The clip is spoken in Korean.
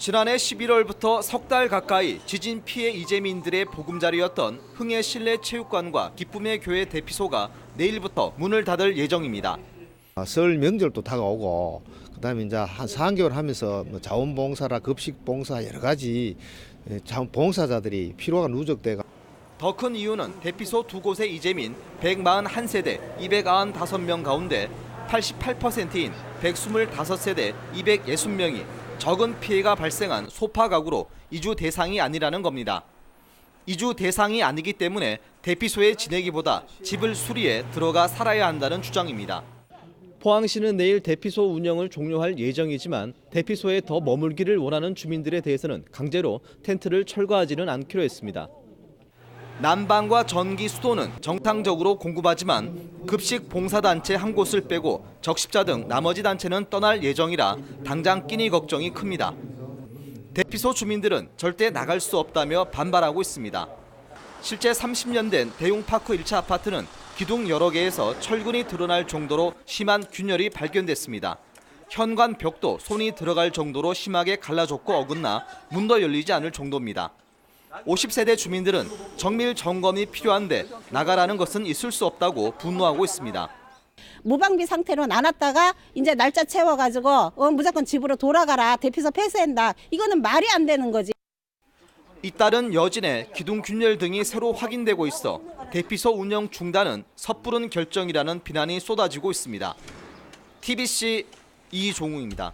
지난해 11월부터 석 달 가까이 지진 피해 이재민들의 보금자리였던 흥해 실내 체육관과 기쁨의 교회 대피소가 내일부터 문을 닫을 예정입니다. 아, 설 명절도 다가오고 그다음에 이제 한 4개월 하면서 뭐 자원봉사라 급식봉사 여러 가지 예, 자원 봉사자들이 피로가 누적돼가 더 큰 이유는 대피소 두 곳의 이재민 141세대 295명 가운데 88%인 125세대 260명이 적은 피해가 발생한 소파 가구로 이주 대상이 아니라는 겁니다. 이주 대상이 아니기 때문에 대피소에 지내기보다 집을 수리해 들어가 살아야 한다는 주장입니다. 포항시는 내일 대피소 운영을 종료할 예정이지만 대피소에 더 머물기를 원하는 주민들에 대해서는 강제로 텐트를 철거하지는 않기로 했습니다. 난방과 전기, 수도는 정상적으로 공급하지만 급식 봉사단체 한 곳을 빼고 적십자 등 나머지 단체는 떠날 예정이라 당장 끼니 걱정이 큽니다. 대피소 주민들은 절대 나갈 수 없다며 반발하고 있습니다. 실제 30년 된 대용파크 1차 아파트는 기둥 여러 개에서 철근이 드러날 정도로 심한 균열이 발견됐습니다. 현관 벽도 손이 들어갈 정도로 심하게 갈라졌고 어긋나 문도 열리지 않을 정도입니다. 50세대 주민들은 정밀 점검이 필요한데 나가라는 것은 있을 수 없다고 분노하고 있습니다. 무방비 상태로 나눴다가 이제 날짜 채워가지고 어, 무조건 집으로 돌아가라 대피소 폐쇄한다 이거는 말이 안 되는 거지. 잇따른 여진의 기둥 균열 등이 새로 확인되고 있어 대피소 운영 중단은 섣부른 결정이라는 비난이 쏟아지고 있습니다. TBC 이종우입니다.